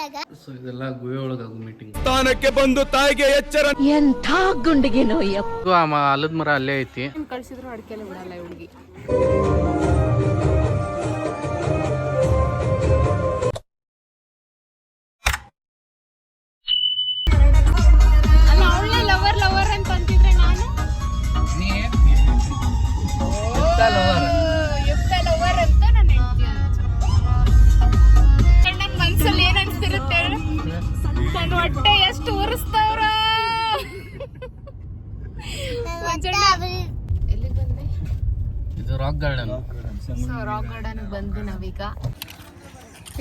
ಇದ್ದಾಗ ಸೊ ಇದೆಲ್ಲ ಗುಹೆ ಒಳಗಾಗು ಮೀಟಿಂಗ್ ಸ್ಥಾನಕ್ಕೆ ಬಂದು ತಾಯಿಗೆ ಎಚ್ಚರ ಎಂಥ ಗುಂಡಿಗೆ ನೋಯ್ಯಪ್ಪ ಆಲದ ಮರ ಅಲ್ಲೇ ಐತಿ. ಕಳ್ಸಿದ್ರು ಅಡಿಕೆಲ್ಲ ಬಿಡಲ್ಲ ಈ ಹುಡುಗಿ. ನಾವೀಗ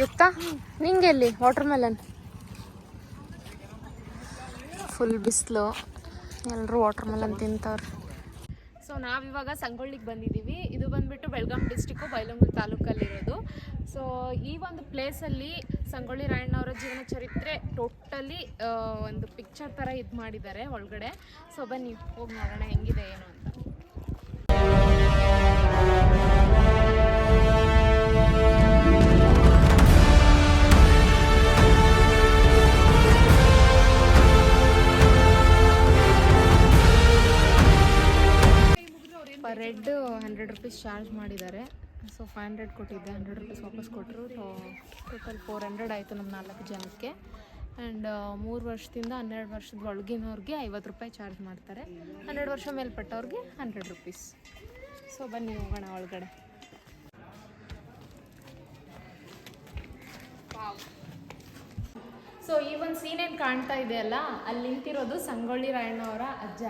ಯುಕ್ತ ನಿಂಗೆಲ್ಲಿ? ವಾಟರ್ ಮೆಲನ್ ಫುಲ್ ಬಿಸಿಲು. ಎಲ್ಲರೂ ವಾಟರ್ ಮೆಲನ್ ತಿಂತವ್ರೆ. ಸೊ ನಾವಿವಾಗ ಸಂಗೊಳ್ಳಿಗೆ ಬಂದಿದ್ದೀವಿ ಇದು ಬಂದ್ಬಿಟ್ಟು ಬೆಳಗಾಂ ಡಿಸ್ಟಿಕ್ಕು ಬೈಲಂಗೂರು ತಾಲೂಕಲ್ಲಿರೋದು. ಸೊ ಈ ಒಂದು ಪ್ಲೇಸಲ್ಲಿ ಸಂಗೊಳ್ಳಿ ರಾಯಣ್ಣವರ ಜೀವನ ಚರಿತ್ರೆ ಟೋಟಲಿ ಒಂದು ಪಿಕ್ಚರ್ ಥರ ಇದು ಮಾಡಿದ್ದಾರೆ ಒಳಗಡೆ. ಸೊ ಬನ್ನಿ ಹೋಗಿ ನೋಡೋಣ ಹೆಂಗಿದೆ ಏನು ಅಂತ. Per head hundred rupees charge ಮಾಡಿದ್ದಾರೆ. ಸೊ ಫೈವ್ ಹಂಡ್ರೆಡ್ ಕೊಟ್ಟಿದ್ದೆ, ಹಂಡ್ರೆಡ್ ರುಪೀಸ್ ವಾಪಸ್ ಕೊಟ್ಟರು ಟೋಟಲ್ ಫೋರ್ ಹಂಡ್ರೆಡ್ ಆಯಿತು ನಮ್ಮ ನಾಲ್ಕು ಜನಕ್ಕೆ. ಆ್ಯಂಡ್ ಮೂರು ವರ್ಷದಿಂದ ಹನ್ನೆರಡು ವರ್ಷದ ಒಳಗಿನವ್ರಿಗೆ ಐವತ್ತು ರೂಪಾಯಿ ಚಾರ್ಜ್ ಮಾಡ್ತಾರೆ. ಹನ್ನೆರಡು ವರ್ಷ ಮೇಲ್ಪಟ್ಟವ್ರಿಗೆ ಹಂಡ್ರೆಡ್ ರುಪೀಸ್. ಸೊ ಬನ್ನಿ ಹೋಗೋಣ ಒಳಗಡೆ. ಸೊ ಈ ಒಂದು ಸೀನ್ ಏನು ಕಾಣ್ತಾ ಇದೆಯಲ್ಲ ಅಲ್ಲಿ? ನಿಂತಿರೋದು ಸಂಗೊಳ್ಳಿ ರಾಯಣ್ಣವರ ಅಜ್ಜ.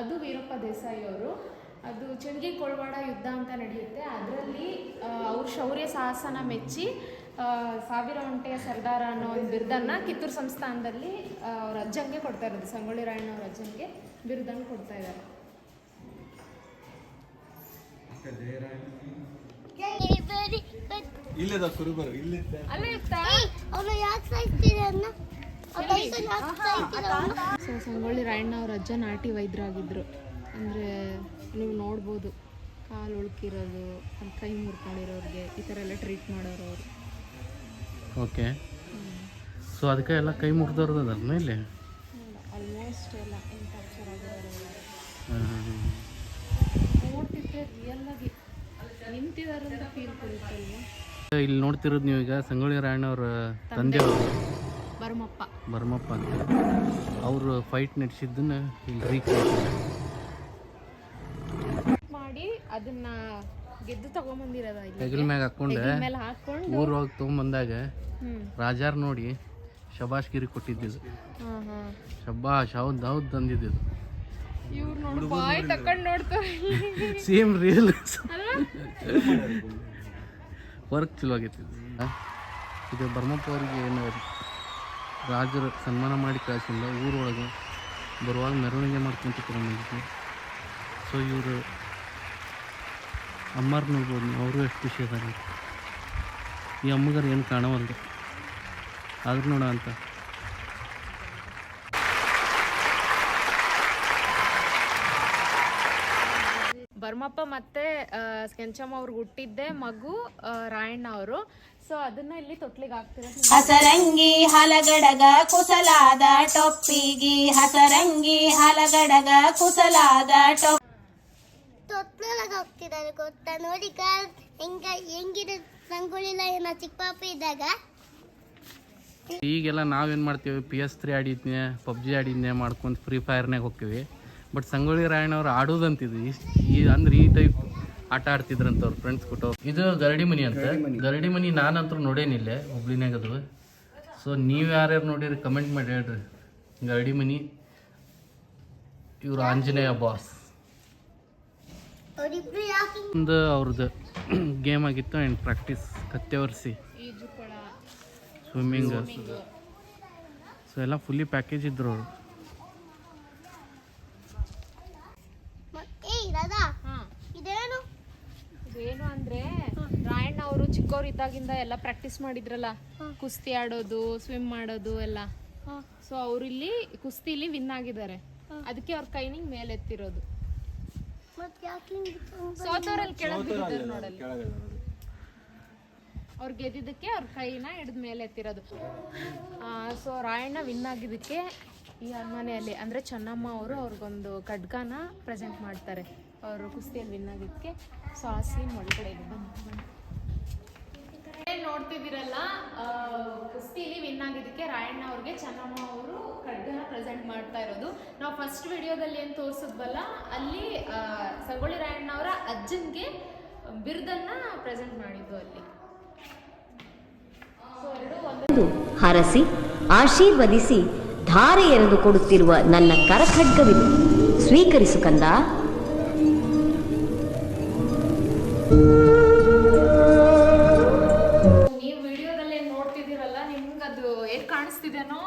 ಅದು ವೀರಪ್ಪ ದೇಸಾಯಿ ಅವರು ಅದು ಚಂಗಿ ಕೊಳವಾಡ ಯುದ್ಧ ಅಂತ ನಡೆಯುತ್ತೆ. ಅದರಲ್ಲಿ ಅವ್ರ ಶೌರ್ಯ ಸಾಹಸನ ಮೆಚ್ಚಿ ಸಾವಿರ ಒಂಟೆಯ ಸರ್ದಾರ ಅನ್ನೋ ಒಂದು ಬಿರುದನ್ನು ಕಿತ್ತೂರು ಸಂಸ್ಥಾನದಲ್ಲಿ ಅವ್ರ ಅಜ್ಜಂಗೆ ಕೊಡ್ತಾ ಇರೋದು. ಸಂಗೊಳ್ಳಿ ರಾಯಣ್ಣವ್ರ ಅಜ್ಜಂಗೆ ಬಿರುದನ್ನು ಕೊಡ್ತಾ ಇದ್ದಾರೆ. ಇಲ್ಲದ ಕುರುಬರು ಇಲ್ಲಿ ಅವನು ಯಾಕೆ ಸೊ ಸಂಗೊಳ್ಳಿ ರಾಯಣ್ಣ ಅವ್ರ ಅಜ್ಜ ನಾಟಿ ವೈದ್ಯರಾಗಿದ್ದರು ಅಂದರೆ ನೀವು ನೋಡ್ಬೋದು ಕಾಲು ಉಳ್ಕಿರೋದು ಅಲ್ಲಿ ಕೈ ಮುರ್ಕೊಂಡಿರೋರಿಗೆ ಈ ಥರ ಎಲ್ಲ ಟ್ರೀಟ್ ಮಾಡೋರು ಅವರು ಓಕೆ ಸೊ ಅದಕ್ಕೆ ಎಲ್ಲ ಕೈ ಮುರಿದವ್ರದ್ದು ಅದ ಮೇಲೆ ಆಲ್ಮೋಸ್ಟ್ ಎಲ್ಲ ಹ್ಮ್. ನೋಡ್ತಿದ್ರೆ ರಿಯಲ್ ಆಗಿ ನಿಂತಿದ್ದಾರೆ ಅಂತ ಫೀಲ್ ಕೊಡುತ್ತಲ್ವ ಇಲ್ಲಿ ನೋಡ್ತಿರೋದು ನೀವು ಈಗ ಸಂಗೊಳ್ಳಿ ರಾಯಣ್ಣವ್ರ ತಂದೆ. ಬರ್ಮಪ್ಪ. ಬರ್ಮಪ್ಪ ಅಂತ. ಅವರು ಫೈಟ್ ನಡೆಸಿದ್ದನ್ನ ಇಲ್ಲಿ ಮಾಡಿ ಅದನ್ನ ಗೆದ್ದು ತಗೊಂಬಂದಿರೋದ ಇಲ್ಲಿ. ಹೆಗಲ ಮ್ಯಾಗ ಹಾಕ್ಕೊಂಡು. ಮೇಲೆ ಹಾಕೊಂಡು ಊರೊಳಗೆ ಹೋಗಿ ತಗೊಂಬಂದಾಗ ರಾಜಾರ್ ನೋಡಿ ಶಬಾಷ್ಗಿರಿ ಕೊಟ್ಟಿದ್ದಿದ್ದು ಹಾಂ ಹಾಂ. ಶಬಾಷ್ ಹೌದ್ ಹೌದ್ ತಂದಿದ್ದು ಇವ್ರು ನೋಡಿ ಬಾಯ್ ತಕೊಂಡು ನೋಡ್ತಾರೆ ಸೇಮ್ ರಿಯಲ್ ವರ್ಕ್ ಚಲೋ ಆಗೈತಿ ಇದು. ಬರ್ಮಪ್ಪ ಅವರಿಗೆ ಏನು ರಾಜರು ಸನ್ಮಾನ ಮಾಡಿ ಕಳಿಸಿಲ್ಲ ಊರೊಳಗೆ ಬರುವಾಗ ಮೆರವಣಿಗೆ ಮಾಡ್ಕೊಂತ ಬಂದಿದ್ವಿ ಸೊ ಇವರು ಅಮ್ಮಾರು ನೋಡ್ಬೋದು ನೀವು ಅವರು ಎಷ್ಟು ಖುಷಿ ಅದಾರೆ ಈ ಅಮ್ಮಗಾರು ಏನು ಕಾಣವಲ್ದು. ಆದ್ರೂ ನೋಡ ಅಂತ. ಬರ್ಮಪ್ಪ ಮತ್ತೆ ಕೆಂಚಮ್ಮ ಅವ್ರಿಗೆ ಹುಟ್ಟಿದ್ದೆ ಮಗು ರಾಯಣ್ಣ ಅವರು. ಸೊ ಅದನ್ನ ಇಲ್ಲಿ ತೊಟ್ಲಿಗೆ ಹಾಕ್ತಾರೆ? ಹಸರಂಗಿ ಹಲಗಡಗ ಕುಸಲಾದ ಟೊಪ್ಪಿಗಿ ಹಸರಂಗಿ ಹಲಗಡಗ ಕುಸಲಾದ ಟೊಪ್ಪ ತೊಟ್ಲೊಳಗೆ ಹೋಗ್ತಿದ್ದಾರೆ ಗೊತ್ತಾ? ನೋಡಿ ಹೆಂಗ ಹೆಂಗಿದೆ ರಂಗೋಲಿಲ್ಲ ಏನೋ ಚಿಕ್ಕ ಪಾಪ ಇದ್ದಾಗ? ಈಗೆಲ್ಲ ನಾವೇನು ಮಾಡ್ತೀವಿ ಪಿ ಎಸ್ ತ್ರೀ ಆಡಿದ್ನೆ ಪಬ್ಜಿ ಆಡಿದ್ನೆ ಮಾಡ್ಕೊಂಡು ಫ್ರೀ ಫೈರ್ನಾಗ ಹೋಗ್ತೀವಿ. ಬಟ್ ಸಂಗೊಳ್ಳಿ ರಾಯಣ್ಣವ್ರು ಆಡೋದಂತಿದ್ವಿ. ಇಷ್ಟ್- ಈ ಅಂದ್ರೆ ಈ ಟೈಪ್ ಆಟ ಆಡ್ತಿದ್ರಂತ ಅವ್ರ ಫ್ರೆಂಡ್ಸ್ ಕೊಟ್ಟು ಇದು ಗರಡಿ ಮನಿ ಅಂತ. ಗರಡಿ ಮನಿ. ನಾನಂತೂ ನೋಡೇನಿಲ್ಲ ಹುಬ್ಳಿನಾಗ ಅದು. ಸೊ ನೀವು ಯಾರ್ಯಾರು ನೋಡಿರಿ ಕಮೆಂಟ್ ಮಾಡಿ ಹೇಳ್ರಿ. ಗರಡಿ ಮನಿ ಇವರು ಆಂಜನೇಯ ಬಾಸ್ ಒಂದು ಅವ್ರದ್ದು ಗೇಮ್ ಆಗಿತ್ತು ಆ್ಯಂಡ್ ಪ್ರಾಕ್ಟೀಸ್ ಕತ್ತೆ ಒರೆಸಿ ಸ್ವಿಮ್ಮಿಂಗ್ ಸೊ ಎಲ್ಲ ಫುಲ್ಲಿ ಪ್ಯಾಕೇಜ್ ಇದ್ರು ಅವರು. ಏನು ರಾಧಾ ಹಾ. ಇದೇನು? ಇದೇನು ಅಂದ್ರೆ ರಾಯಣ್ಣ ಅವರು ಚಿಕ್ಕವರಿದ್ದಾಗಿಂದ ಎಲ್ಲ ಪ್ರಾಕ್ಟೀಸ್ ಮಾಡಿದ್ರಲ್ಲ. ಕುಸ್ತಿ ಆಡೋದು ಸ್ವಿಮ್ ಮಾಡೋದು ಎಲ್ಲ. ಸೊ ಅವ್ರಿಲ್ಲಿ ಕುಸ್ತಿಲಿ ವಿನ್ ಆಗಿದ್ದಾರೆ. ಅದಕ್ಕೆ ಅವ್ರ ಕೈನಿಂಗ್ ಮೇಲೆ ಎತ್ತಿರೋದು ಮತ್ತೆ ಯಾಕೆ ಹಿಂಗ್ ಇಟ್ಕೊಂಡ್ ಸೋತವ್ರಲ್ಲಿ ಕೆಳಗೆ ಬಿದ್ದಿದ್ದಾರೆ ನೋಡಲ್ಲಿ. ಅವ್ರು ಗೆದ್ದಿದ್ದಕ್ಕೆ ಅವ್ರ ಕೈನ ಹಿಡಿದ ಮೇಲೆ ಎತ್ತಿರೋದು. ಸೊ ರಾಯಣ್ಣ ವಿನ್ ಆಗಿದ್ದಕ್ಕೆ ಈ ಅರಮನೆಯಲ್ಲಿ ಅಂದರೆ ಚೆನ್ನಮ್ಮ ಅವರು ಅವ್ರಿಗೊಂದು ಖಡ್ಗನ ಪ್ರೆಸೆಂಟ್ ಮಾಡ್ತಾರೆ. ಅವರು ಕುಸ್ತಿಯಲ್ಲಿ ವಿನ್ ಆಗಿದ್ದಕ್ಕೆ. ಸೊ ಆ ಸೀನ್ ಒಳಗಡೆ ನೋಡ್ತಿದ್ದೀರಲ್ಲ ಕುಸ್ತಿಲಿ ವಿನ್ ಆಗಿದ್ದಕ್ಕೆ ರಾಯಣ್ಣ ಅವ್ರಿಗೆ ಚೆನ್ನಮ್ಮ ಅವರು ಖಡ್ಗನ ಪ್ರೆಸೆಂಟ್ ಮಾಡ್ತಾ ಇರೋದು. ನಾವು ಫಸ್ಟ್ ವಿಡಿಯೋದಲ್ಲಿ ಏನು ತೋರಿಸಿದ್ವಲ್ಲ, ಅಲ್ಲಿ ಸಗೊಳ್ಳಿ ಸಂಗೊಳ್ಳಿ ರಾಯಣ್ಣ ಅವರ ಅಜ್ಜನ್ಗೆ ಬಿರುದನ್ನ ಪ್ರೆಸೆಂಟ್ ಮಾಡಿದ್ದು ಅಲ್ಲಿ. ಹರಸಿ, ಆಶೀರ್ವದಿಸಿ ಧಾರೆ ಎರೆದು ಕೊಡುತ್ತಿರುವ ನನ್ನ ಕರಖಡ್ಗವಿದು. ಸ್ವೀಕರಿಸು ಕಂದ. ಕಾಣಿಸ್ತಿದೇನೋ?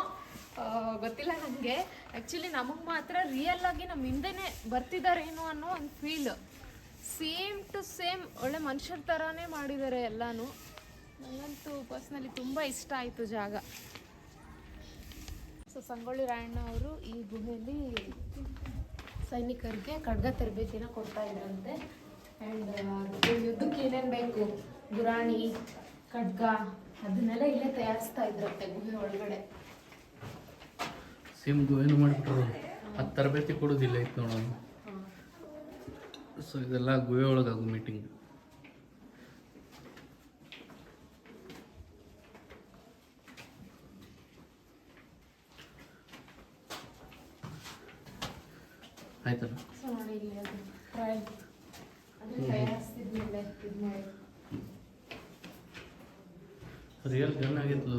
ಗೊತ್ತಿಲ್ಲ ನನಗೆ ಆ್ಯಕ್ಚುಲಿ ನಮಗೆ ಮಾತ್ರ ರಿಯಲ್ ಆಗಿ ನಮ್ಮ ಹಿಂದೆನೇ ಬರ್ತಿದ್ದಾರೇನೋ ಅನ್ನೋ ಒಂದು ಫೀಲ್ ಸೇಮ್ ಟು ಸೇಮ್ ಒಳ್ಳೆ ಮನುಷ್ಯರ ಥರನೇ ಮಾಡಿದ್ದಾರೆ ಎಲ್ಲಾನು. ನನಗಂತೂ ಪರ್ಸ್ನಲಿ ತುಂಬ ಇಷ್ಟ ಆಯಿತು ಜಾಗ. ಸೊ ಸಂಗೊಳ್ಳಿ ರಾಯಣ್ಣ ಅವರು ಈ ಗುಹೆಯಲ್ಲಿ ಸೈನಿಕರಿಗೆ ಖಡ್ಗ ತರಬೇತಿನ ಕೊಡ್ತಾ ಇದ್ರಂತೆ. ಆ್ಯಂಡ್ ಯುದ್ಧಕ್ಕೆ ಏನೇನು ಬೇಕು? ಗುರಾಣಿ ಖಡ್ಗ ಅದನ್ನೆಲ್ಲ ಇಲ್ಲೇ ತಯಾರಿಸ್ತಾ ಇದ್ರಂತೆ ಗುಹೆ ಒಳಗಡೆ. ಸೇಮ್ ಏನು ಮಾಡಿಬಿಟ್ರು. ಅದು ತರಬೇತಿ ಕೊಡೋದಿಲ್ಲ ಇತ್ತು ನೋಡೋಣ ಸೊ ಇದೆಲ್ಲ ಗುಹೆ ಒಳಗಾಗು ಮೀಟಿಂಗ್ ಆಯ್ತಲ್ಲ ಸೊ ನೋಡಿ ಇಲ್ಲಿ ಅದು ಟ್ರಯಲ್ ಅಂದರೆ ತಯಾರಿಸ್ತಿದ್ಮೇಲೆ ಇದು ಮಾಡಿ ರಿಯಲ್ ಗನ್ ಆಗಿತ್ತು?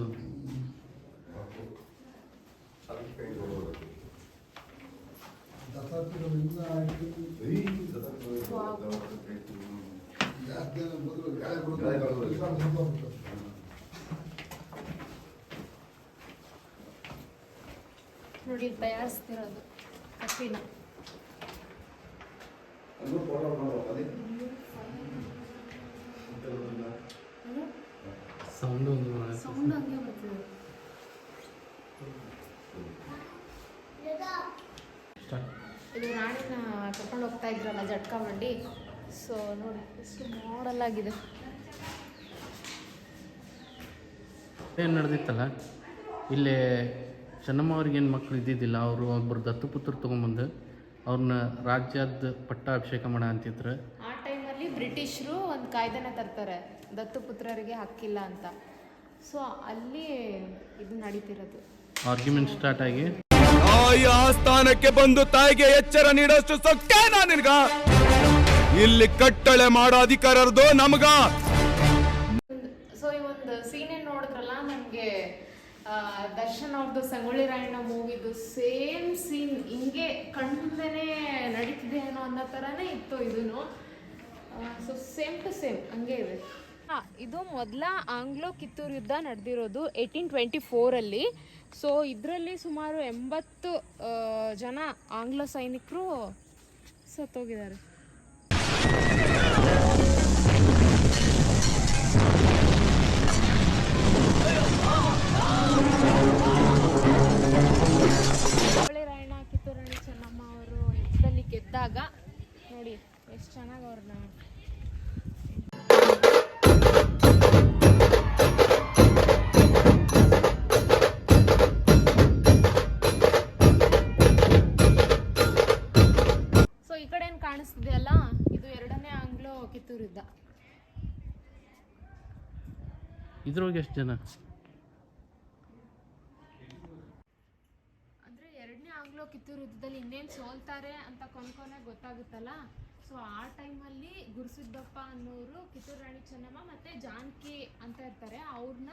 ನೋಡಿ ಇಲ್ಲಿ ತಯಾರಿಸ್ತಿರೋದು ಕಬ್ಬಿನ ಸೌಂಡ್ ಒಂದು ಸೌಂಡ್ ಹಂಗೆ the ಸ್ಟಾರ್ಟ್ ಇದು ರಾಣಿನ ಕರ್ಕೊಂಡು ಹೋಗ್ತಾ ಇದ್ರಲ್ಲ ಜಟ್ಕ ಬಂಡಿ ಸೊ ನೋಡಿ ಎಷ್ಟು ಮಾಡಲ್ ಆಗಿದೆ. ಏನು ನಡೆದಿತ್ತಲ್ಲ? ಇಲ್ಲಿ ಚೆನ್ನಮ್ಮ ಅವ್ರಿಗೆ ಏನು ಮಕ್ಕಳು ಇದ್ದಿದ್ದಿಲ್ಲ ಅವರು ಒಬ್ಬರು ದತ್ತುಪುತ್ರ ತೊಗೊಂಬಂದು ಅವ್ರನ್ನ ರಾಜ್ಯದ ಪಟ್ಟಾಭಿಷೇಕ ಮಾಡ ಅಂತಿದ್ರು. ಬ್ರಿಟಿಷರು ಒಂದು ಕಾಯ್ದೆನ ತರ್ತಾರೆ ದತ್ತುಪುತ್ರರಿಗೆ ಹಕ್ಕಿಲ್ಲ ಅಂತ. ಸೊ ಅಲ್ಲಿ ಇದು ನಡೀತಿರೋದು. ಆರ್ಗ್ಯುಮೆಂಟ್ ಸ್ಟಾರ್ಟ್ ಆಗಿ? ತಾಯಿ ಆಸ್ಥಾನಕ್ಕೆ ಬಂದು ತಾಯಿಗೆ ಎಚ್ಚರ ನೀಡೋಷ್ಟು ಸೊಕ್ಕೆ ನಿನ್ಗ? ಇಲ್ಲಿ ಕಟ್ಟಳೆ ಮಾಡೋ ಅಧಿಕಾರದ್ದು ನಮಗ. ಸೊ ಈ ಒಂದು ಸೀನೆ ನೋಡಿದ್ರಲ್ಲ ನನಗೆ ದರ್ಶನ್ ಅವ್ರದ್ದು ಸಂಗೊಳ್ಳಿ ರಾಯಣ್ಣ ಮೂವಿದು ಸೇಮ್ ಸೀನ್ ಹಿಂಗೆ ಕಣ್ಮುಂದೆನೇ ನಡೀತಿದೆ ಏನೋ ಅನ್ನೋ ಥರನೇ ಇತ್ತು ಇದೂ ಸೊ ಸೇಮ್ ಟು ಸೇಮ್ ಹಂಗೆ ಇದೆ. ಇದು ಮೊದಲ ಆಂಗ್ಲೋ ಕಿತ್ತೂರು ಯುದ್ಧ ನಡೆದಿರೋದು ಏಯ್ಟೀನ್ ಟ್ವೆಂಟಿ ಫೋರಲ್ಲಿ ಸೊ ಇದರಲ್ಲಿ ಸುಮಾರು ಎಂಬತ್ತು ಜನ ಆಂಗ್ಲ ಸೈನಿಕರು ಸತ್ತೋಗಿದ್ದಾರೆ. ಹೊಳೆ ರಾಯಣ್ಣ ಕಿತ್ತೂರು ರಾಣಿ ಚೆನ್ನಮ್ಮ ಅವರು ಯುದ್ಧದಲ್ಲಿ ಗೆದ್ದಾಗ ನೋಡಿ. ಎಷ್ಟು ಚೆನ್ನಾಗಿ ಅವ್ರನ್ನ ಸೊ ಈ ಕಡೆ ಏನು ಕಾಣಿಸ್ತಿದೆ ಅಲ್ಲ ಇದು ಎರಡನೇ ಆಂಗ್ಲೋ ಕಿತ್ತೂರಿದ್ದ. ಇದ್ರೊಳಗೆ ಎಷ್ಟು ಜನ ಅಂದರೆ ಎರಡನೇ ಯುದ್ಧದಲ್ಲಿ ಇನ್ನೇನು ಸೋಲ್ತಾರೆ ಅಂತ ಕೊನ್ಕೊನೆ ಗೊತ್ತಾಗುತ್ತಲ್ಲ? ಸೊ ಆ ಟೈಮಲ್ಲಿ ಗುರುಸಿದ್ದಪ್ಪ ಅನ್ನೋರು ಕಿತ್ತೂರು ರಾಣಿ ಚೆನ್ನಮ್ಮ ಮತ್ತು ಜಾನಕಿ ಅಂತ ಇರ್ತಾರೆ. ಅವ್ರನ್ನ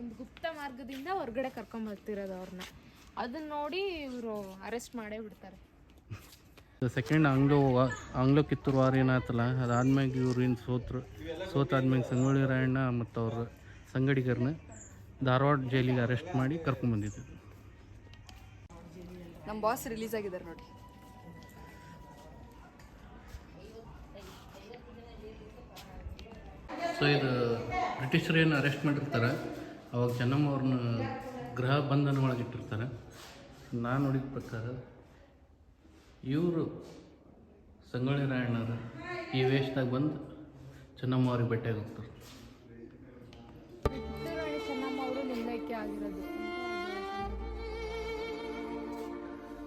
ಒಂದು ಗುಪ್ತ ಮಾರ್ಗದಿಂದ ಹೊರಗಡೆ ಕರ್ಕೊಂಬರ್ತಿರೋದು ಅವ್ರನ್ನ ಅದನ್ನ ನೋಡಿ ಇವರು ಅರೆಸ್ಟ್ ಮಾಡೇ ಬಿಡ್ತಾರೆ. ಸೆಕೆಂಡ್ ಆಂಗ್ಲೋ ಆಂಗ್ಲೋ ಕಿತ್ತೂರು ವಾರ ಏನಾಯ್ತಲ್ಲ? ಅದಾದ್ಮ್ಯಾಗ ಇವ್ರು ಏನು ಸೋತ್ರು, ಸೋತಾದ್ಮ್ಯಾಗ ಸಂಗೊಳ್ಳಿ ರಾಯಣ್ಣ ಮತ್ತು ಅವ್ರ ಸಂಗಡಿಗರನ್ನ ಧಾರವಾಡ ಜೈಲಿಗೆ ಅರೆಸ್ಟ್ ಮಾಡಿ ಕರ್ಕೊಂಬಂದಿದ್ದು ನಮ್ಮ ಬಾಸ್ ರಿಲೀಸ್ ಆಗಿದ್ದಾರೆ ನೋಡಿ. ಸೊ ಇದು ಬ್ರಿಟಿಷರು ಏನು ಅರೆಸ್ಟ್ ಮಾಡಿರ್ತಾರೆ. ಅವಾಗ ಚೆನ್ನಮ್ಮ ಅವ್ರನ್ನ ಗೃಹ ಬಂಧನ ಒಳಗಿಟ್ಟಿರ್ತಾರೆ ನಾನು ನೋಡಿದ ಪ್ರಕಾರ ಇವರು ಸಂಗೊಳ್ಳಿ ರಾಯಣ್ಣರು ಈ ವೇಷದಾಗ ಬಂದು ಚೆನ್ನಮ್ಮ ಅವ್ರಿಗೆ ಭೇಟಿಯಾಗಿ ಹೋಗ್ತಾರೆ.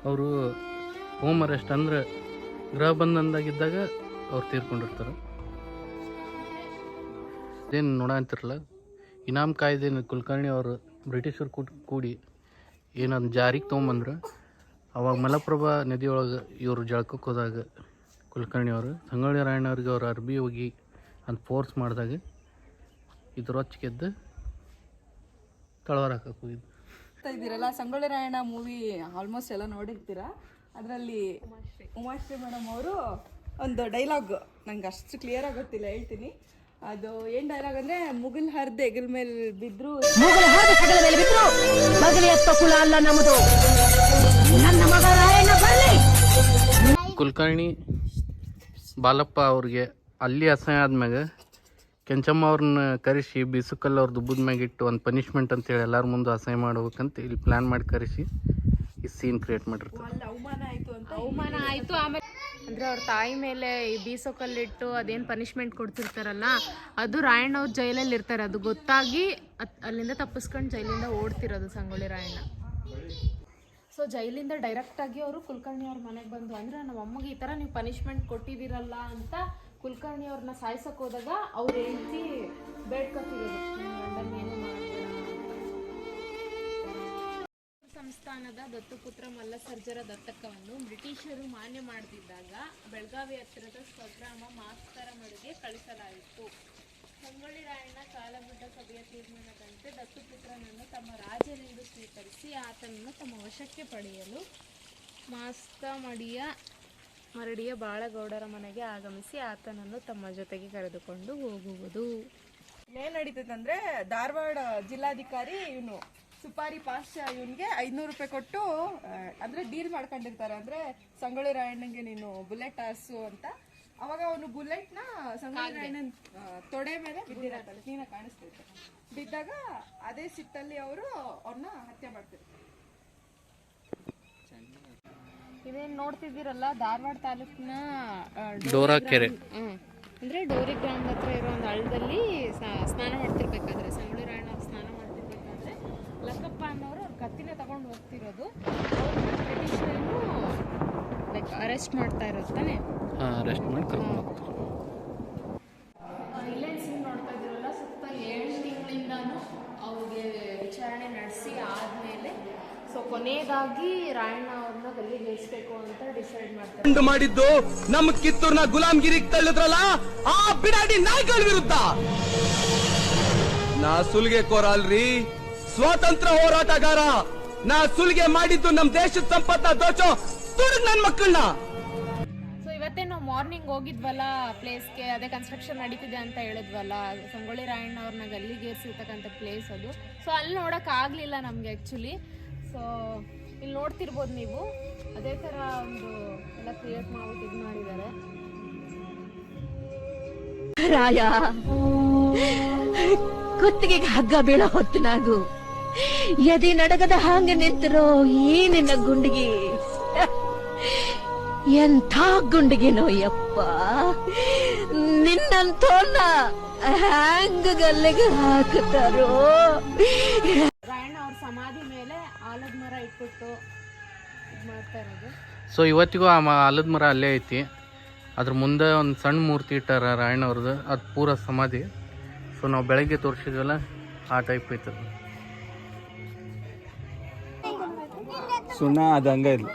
ಅವರು ಹೋಮ್ ಅರೆಸ್ಟ್ ಅಂದ್ರೆ ಗೃಹ ಬಂಧನದಾಗಿದ್ದಾಗ ಅವ್ರು ತೀರ್ಕೊಂಡಿರ್ತಾರೆ. ಏನು ನೋಡ ಅಂತಿರಲ್ಲ ಇನಾಮ್ ಕಾಯ್ದೆನ ಕುಲಕರ್ಣಿ ಅವರು ಬ್ರಿಟಿಷರು ಕೂಡ ಕೂಡಿ ಏನದು ಜಾರಿಗೆ ತೊಗೊಂಬಂದ್ರೆ. ಅವಾಗ ಮಲಪ್ರಭಾ ನದಿಯೊಳಗೆ ಇವರು ಜಳಕಕ್ಕೆ ಹೋದಾಗ ಕುಲಕರ್ಣಿ ಅವರು ಸಂಗೊಳ್ಳಿ ರಾಯಣ್ಣವ್ರಿಗೆ ಅವರು ಅರ್ಬಿ ಹೋಗಿ ಅಂತ ಫೋರ್ಸ್ ಮಾಡಿದಾಗ ಇದು ಗೆದ್ದು ತಳವಾರ ಹಾಕಕ್ಕೆ ಹೋಗಿದ್ದು ನೋಡ್ತಾ ಇದ್ದೀರಲ್ಲ ಸಂಗೊಳ್ಳಿ ರಾಯಣ್ಣ ಮೂವಿ ಆಲ್ಮೋಸ್ಟ್ ಎಲ್ಲ ನೋಡಿರ್ತೀರಾ? ಅದರಲ್ಲಿ ಉಮಾಶ್ರೀ ಮೇಡಮ್ ಅವರು ಒಂದು ಡೈಲಾಗ್ ನಂಗೆ ಅಷ್ಟು ಕ್ಲಿಯರ್ ಆಗಿ ಗೊತ್ತಿಲ್ಲ ಹೇಳ್ತೀನಿ. ಅದು ಏನ್ ಡೈಲಾಗ್ ಅಂದ್ರೆ ಮುಗಿಲ್ ಹರ್ದೆ ಹೆಗಲ್ ಮೇಲೆ ಬಿದ್ರು ಮಗಲಿ ಎತ್ತ ಅಲ್ಲ ನಮ್ಮದು ನನ್ನ ಮಗ ರಾಯಣ್ಣ ಬರಲಿ. ಕುಲಕರ್ಣಿ ಬಾಲಪ್ಪ ಅವ್ರಿಗೆ ಅಲ್ಲಿ ಅಸಹ್ಯ ಆದ್ಮ್ಯಾಗ ಕೆಂಚಮ್ಮ ಅವ್ರನ್ನ ಕರೆಸಿ ಬಿಸುಕಲ್ಲಿ ಅವ್ರ ದುಬ್ಬದ ಮ್ಯಾಗ ಇಟ್ಟು ಒಂದು ಪನಿಷ್ಮೆಂಟ್ ಅಂತೇಳಿ ಎಲ್ಲರ ಮುಂದೆ ಅಸಹ್ಯ ಮಾಡ್ಬೇಕಂತ ಇಲ್ಲಿ ಪ್ಲ್ಯಾನ್ ಮಾಡಿ ಕರೆಸಿ ಈ ಸೀನ್ ಕ್ರಿಯೇಟ್ ಮಾಡಿರ್ತಾರೆ. ಅಲ್ಲಿ ಅವಮಾನ ಆಯಿತು ಅಂತ ಅವಮಾನ ಆಯಿತು ಆಮೇಲೆ ಅಂದರೆ ಅವ್ರ ತಾಯಿ ಮೇಲೆ ಈ ಬೀಸೋಕಲ್ಲಿಟ್ಟು ಅದೇನು ಪನಿಷ್ಮೆಂಟ್ ಕೊಡ್ತಿರ್ತಾರಲ್ಲ ಅದು ರಾಯಣ್ಣ ಅವ್ರ ಜೈಲಲ್ಲಿ ಇರ್ತಾರೆ. ಅದು ಗೊತ್ತಾಗಿ ಅಲ್ಲಿಂದ ತಪ್ಪಿಸ್ಕೊಂಡು ಜೈಲಿಂದ ಓಡ್ತಿರೋದು ಸಂಗೊಳ್ಳಿ ರಾಯಣ್ಣ. ಸೊ ಜೈಲಿಂದ ಡೈರೆಕ್ಟಾಗಿ ಅವರು ಕುಲಕರ್ಣಿ ಅವ್ರ ಮನೆಗೆ ಬಂದು ಅಂದರೆ ನಮ್ಮ ಅಮ್ಮಗೆ ಈ ಥರ ನೀವು ಪನಿಷ್ಮೆಂಟ್ ಕೊಟ್ಟಿದ್ದೀರಲ್ಲ ಅಂತ ಕುಲಕರ್ಣಿ ಅವ್ರನ್ನ ಸಾಯ್ಸಕ್ಕೆ ಹೋದಾಗ ಅವ್ರ ಹೆಂಡತಿ ಬೇಡ್ಕೊತಿರೋದು ಸಂಸ್ಥಾನದ ದತ್ತುಪುತ್ರ ಮಲ್ಲಸರ್ಜರ ದತ್ತಕವನ್ನು ಬ್ರಿಟಿಷರು ಮಾನ್ಯ ಮಾಡದಿದ್ದಾಗ ಬೆಳಗಾವಿ ಹತ್ತಿರದ ಸ್ವಗ್ರಾಮ ಮಾಸ್ತರಮಡುಗೆ ಕಳಿಸಲಾಯಿತು. ಸಂಗೊಳ್ಳಿ ರಾಯಣ್ಣ ಕಾಲಗುಡ್ಡ ಸಭೆಯ ತೀರ್ಮಾನದಂತೆ ದತ್ತುಪುತ್ರನನ್ನು ತಮ್ಮ ರಾಜನೆಂದು ಸ್ವೀಕರಿಸಿ ಆತನನ್ನು ತಮ್ಮ ವಶಕ್ಕೆ ಪಡೆಯಲು ಮಾಸ್ತಮಡಿಯ ಮರಡಿಯ ಬಾಳಗೌಡರ ಮನೆಗೆ ಆಗಮಿಸಿ ಆತನನ್ನು ತಮ್ಮ ಜೊತೆಗೆ ಕರೆದುಕೊಂಡು ಹೋಗುವುದು. ಏನ್ ನಡೀತದೆ ಅಂದರೆ ಧಾರವಾಡ ಜಿಲ್ಲಾಧಿಕಾರಿ ಇವನು ಸುಪಾರಿ ಪಾಶ್ಚ ಇವನಿಗೆ ಐದುನೂರು ರೂಪಾಯಿ ಕೊಟ್ಟು ಅಂದ್ರೆ ಡೀಲ್ ಮಾಡ್ಕೊಂಡಿರ್ತಾರೆ. ಅಂದ್ರೆ ಸಂಗೊಳ್ಳಿ ರಾಯಣ್ಣಗೆ ನೀನು ಬುಲೆಟ್ ಆರ್ಸು ಅಂತ. ಅವಾಗ ಅವನು ನ ಸಂಗೊಳ್ಳಿ ರಾಯಣ್ಣನ ತೊಡೆ ಮೇಲೆ ಬಿದ್ದಿರತ್ತಲ್ಲ ನೀನ ಕಾಣಿಸ್ತೈತೆ. ಬಿದ್ದಾಗ ಅದೇ ಸಿಟ್ಟಲ್ಲಿ ಅವರು ಅವ್ರನ್ನ ಹತ್ಯೆ ಮಾಡ್ತಿರ್ತಾರೆ. ಇದೇನು ನೋಡ್ತಿದ್ದೀರಲ್ಲ? ಧಾರವಾಡ ತಾಲೂಕಿನ ಡೋರಾಕೆರೆ ಡೋರಾ ಕೆರೆ. ಅಂದ್ರೆ ಡೋರಿ ಗ್ರಾಮದ ಹತ್ರ ಇರೋ ಒಂದು ಹಳ್ಳದಲ್ಲಿ ಸ- ಸ್ನಾನ ಮಾಡ್ತಿರ್ಬೇಕಾದ್ರೆ ಸಂಗೊಳ್ಳಿ ರಾಯಣ್ಣ ಅವ್ರು ಸ್ನಾನ ಮಾಡ್ತಿರ್ಬೇಕಾದ್ರೆ ಲಕ್ಕಪ್ಪ ಅನ್ನೋರು ಅವ್ರ ಕತ್ತಿನ ತಗೊಂಡು ಹೋಗ್ತಿರೋದು. ಲೈಕ್ ಅರೆಸ್ಟ್ ಮಾಡ್ತಾ ಇರೋದು ತಾನೆ? ಅರೆಸ್ಟ್ ಮಾಡಿ ಕರ್ಕೊಂಡು ಹೋಗ್ತಾರೆ. ಇಲ್ಲೇ ಸೀನ್ ನೋಡ್ತಾ ಇದ್ದೀರಲ್ಲ ಸುತ್ತ ಏಳು ತಿಂಗಳಿಂದನೂ ಅವ್ರಿಗೆ ವಿಚಾರಣೆ ನಡೆಸಿ ಆದಮೇಲೆ ಸೊ ಕೊನೆಯದಾಗಿ ರಾಯಣ್ಣ ಅಂತ ಡಿಸೈಡ್ ಮಾಡ್ತಾರೆ. ಮಾಡಿದ್ದು ನಮ್ಮ ಕಿತ್ತೂರ್ನ ಗುಲಾಮ್ಗಿರಿಗೆ ತಳ್ಳಿದ್ರಲ್ಲ ಆ ಬಿಡಾಡಿ ನಾಯ್ಗಳ ವಿರುದ್ಧ. ನಾ ಸುಲ್ಗೆ ಕೋರ ಅಲ್ರಿ ಸ್ವಾತಂತ್ರ್ಯ ಹೋರಾಟಗಾರ. ನಾ ಸುಲ್ಗೆ ಮಾಡಿದ್ದು ನಮ್ ದೇಶದ ಸಂಪತ್ತ ದೋಚೋ ತುಡುಗ್ ನನ್ ಮಕ್ಕಳನ್ನ ಸೊ ಇವತ್ತೇ ನಾವು ಮಾರ್ನಿಂಗ್ ಹೋಗಿದ್ವಲ್ಲ ಪ್ಲೇಸ್ಗೆ ಅದೇ ಕನ್ಸ್ಟ್ರಕ್ಷನ್ ನಡೀತಿದೆ ಅಂತ ಹೇಳಿದ್ವಲ್ಲ ಸಂಗೊಳ್ಳಿ ರಾಯಣ್ಣ ಅವ್ರನ್ನ ಸಿಗ್ತಕ್ಕಂಥ ಪ್ಲೇಸ್ ಅದು. ಸೊ ಅಲ್ಲಿ ನೋಡಕ್ ಆಗ್ಲಿಲ್ಲ ನಮ್ಗೆ ಆ್ಯಕ್ಚುಲಿ ಸೊ ಇಲ್ಲಿ ನೋಡ್ತಿರ್ಬೋದು ನೀವು. ಅದೇ ಥರ ಒಂದು ಎಲ್ಲ ಕ್ರಿಯೇಟ್ ಮಾಡ್ಬಿಟ್ಟು ಇದು ಮಾಡಿದ್ದಾರೆ. ರಾಯ. ಕುತ್ತಿಗೆಗೆ ಹಗ್ಗ ಬೀಳೋ ಹೊತ್ತಿನಾಗು ಎದೆ ನಡಗದ ಹಾಂಗ ನಿಂತಿರೋ ಈ ನಿನ್ನ ಗುಂಡಿಗೆ. ಎಂಥ ಗುಂಡಿಗೆನೋ ಯಪ್ಪ. ನಿನ್ನಂತೋನ್ನ ಹ್ಯಾಂಗ ಗಲ್ಲಿಗೆ ಹಾಕುತ್ತಾರೋ. ಇಟ್ಬಿಟ್ಟು ಇದು ಮಾಡ್ತಾ ಇರೋದು. ಸೊ ಇವತ್ತಿಗೂ ಆ ಮ ಆಲದ ಮರ ಅಲ್ಲೇ ಐತಿ. ಅದ್ರ ಮುಂದೆ ಒಂದು ಸಣ್ಣ ಮೂರ್ತಿ ಇಟ್ಟಾರ ರಾಯಣ್ಣವ್ರದ್ದು ಅದು ಪೂರ ಸಮಾಧಿ. ಸೊ ನಾವು ಬೆಳಗ್ಗೆ ತೋರಿಸಿದ್ವಲ್ಲ ಆ ಟೈಪ್ ಐತೆ. ಸುನಾ ಸುಣ್ಣ ಅದು ಹಂಗ ಇಲ್ಲ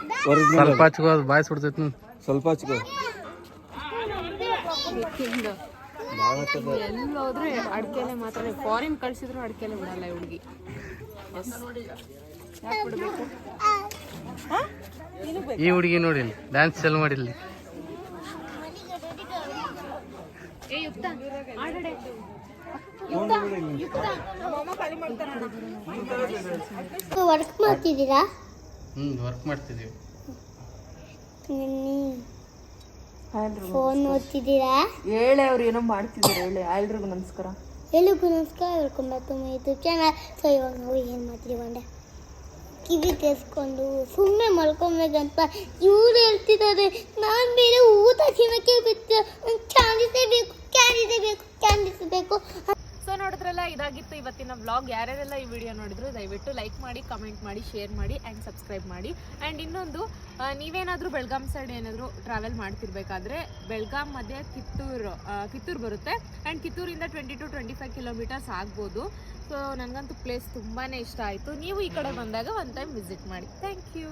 ಸ್ವಲ್ಪ ಹಚ್ಕೋ ಅದು ಬಾಯ್ ಸುಡ್ತೈತಿ ನೋಡು. ಸ್ವಲ್ಪ ಹಚ್ಕೋ. ಎಲ್ಲಿ ಹೋದ್ರೆ ಅಡ್ಕೆಲೆ ಮಾತ್ರ. ಫಾರಿನ್ ಕಳ್ಸಿದ್ರು ಅಡ್ಕೆಲೆ ಬಿಡಲ್ಲ ಈ ಹುಡುಗಿ. ಈ ಹುಡುಗಿ ನೋಡಿ ಡ್ಯಾನ್ಸ್ ಸೆಲ್ ಮಾಡಿಲ್ಲ. ಏ ಯುಕ್ತ. ಆಡಡೆ. ವರ್ಕ್ ಮಾಡ್ತಿದ್ದೀರಾ? ಹ್ಮ್ ವರ್ಕ್ ಮಾಡ್ತಿದ್ದೀವಿ. ಫೋನ್ ಓದ್ತಿದ್ದೀರಾ ಹೇಳಿ ಅವ್ರು ಏನೋ ಮಾಡ್ತಿದ್ದಾರೆ ಹೇಳಿ. ಎಲ್ರಿಗೂ ನಮಸ್ಕಾರ. ಎಲ್ಲಿಗೂ ನಮಸ್ಕಾರ. Welcome back to my YouTube channel so ಇವಾಗ ನಾವು ಏನು ಮಾಡ್ತೀವಿ ಅಂದ್ರೆ ಕಿವಿ ತೆಸ್ಕೊಂಡು ಸುಮ್ಮನೆ ಮಲ್ಕೊಬೇಕಂತ ಇವ್ರು ಹೇಳ್ತಿದ್ದಾರೆ. ನಾನು ಬೇರೆ ಊಟ ತಿನ್ನಕ್ಕೆ ಬಿತ್ತು ಕ್ಯಾಂಡಿಸೇ ಬೇಕು ಕ್ಯಾಂಡಿಸೇ ಬೇಕು ಕ್ಯಾಂಡಿಸ್ ನೋಡಿದ್ರಲ್ಲ ಇದಾಗಿತ್ತು ಇವತ್ತಿನ ವ್ಲಾಗ್ ಯಾರ್ಯಾರೆಲ್ಲ ಈ ವಿಡಿಯೋ ನೋಡಿದ್ರು, ದಯವಿಟ್ಟು ಲೈಕ್ ಮಾಡಿ ಕಮೆಂಟ್ ಮಾಡಿ ಶೇರ್ ಮಾಡಿ ಆ್ಯಂಡ್ ಸಬ್ಸ್ಕ್ರೈಬ್ ಮಾಡಿ. ಆ್ಯಂಡ್ ಇನ್ನೊಂದು ನೀವೇನಾದರೂ ಬೆಳಗಾಂ ಸೈಡ್ ಏನಾದರೂ ಟ್ರಾವೆಲ್ ಮಾಡ್ತಿರ್ಬೇಕಾದ್ರೆ, ಬೆಳಗಾಂ ಮಧ್ಯೆ ಕಿತ್ತೂರು ಕಿತ್ತೂರು ಬರುತ್ತೆ. And ಕಿತ್ತೂರಿಂದ twenty to twenty five kilometers ಆಗ್ಬೋದು. ಸೊ ನನಗಂತೂ ಪ್ಲೇಸ್ ತುಂಬಾ ಇಷ್ಟ ಆಯಿತು. ನೀವು ಈ ಕಡೆ ಬಂದಾಗ ಒನ್ ಟೈಮ್ ವಿಸಿಟ್ ಮಾಡಿ. Thank you